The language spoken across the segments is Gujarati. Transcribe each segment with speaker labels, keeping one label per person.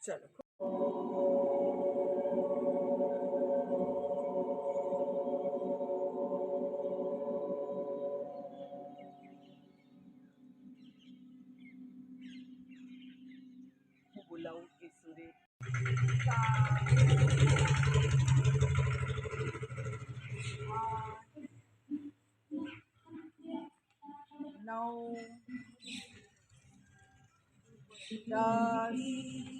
Speaker 1: ચલો બોલાવું એ સુરે. નવ દસ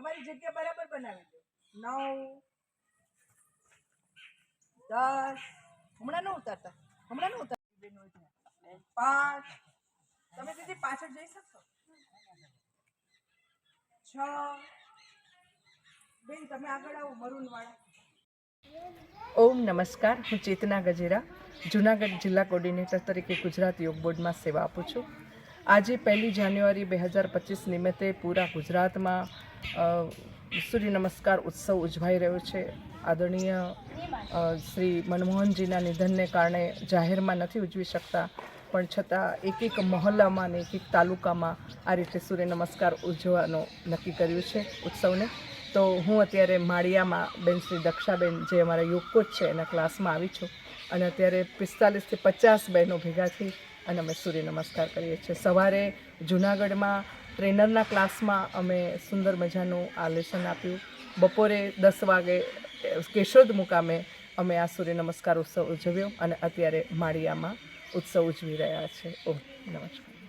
Speaker 1: તમારી જગ્યા બરાબર બનાવી દો. નવ, દસ, હમણાં ન ઉતારતા, હમણાં ન ઉતારતા પાંચ, તમે દીદી પાછળ જઈ શકશો? છ, બેન, તમે આગળ આવો મરૂન વાળા ઓમ નમસ્કાર, હું ચેતના ગજેરા, જુનાગઢ જિલ્લા કોર્ડિનેટર તરીકે ગુજરાત યોગ બોર્ડમાં સેવા આપું છું. આજે પહેલી જાન્યુઆરી બે હજાર પચીસ નિમિત્તે પૂરા ગુજરાતમાં સૂર્ય નમસ્કાર ઉત્સવ ઉજવાઈ રહ્યો છે. આદરણીય શ્રી મનમોહનજીના નિધનને કારણે જાહેરમાં નથી ઉજવી શકતા, પણ છતાં એક એક મહોલ્લામાં અને એક એક તાલુકામાં આ રીતે સૂર્ય નમસ્કાર ઉજવવાનું નક્કી કર્યું છે ઉત્સવને. તો હું અત્યારે માળિયામાં બેન શ્રી દક્ષાબેન જે અમારા યોગ કોચ છે એના ક્લાસમાં આવી છું. અને અત્યારે પિસ્તાલીસથી પચાસ બહેનો ભેગા થઈ અને અમે સૂર્ય નમસ્કાર કરીએ છીએ. સવારે જુનાગઢમાં ટ્રેનરના ક્લાસમાં અમે સુંદર મજાનું આ લેસન આપ્યું. બપોરે દસ વાગે કેશોદ મુકામે અમે આ સૂર્ય નમસ્કાર ઉત્સવ ઉજવ્યો અને અત્યારે માળિયામાં ઉત્સવ ઉજવી રહ્યા છે. ઓહ, નમસ્કાર.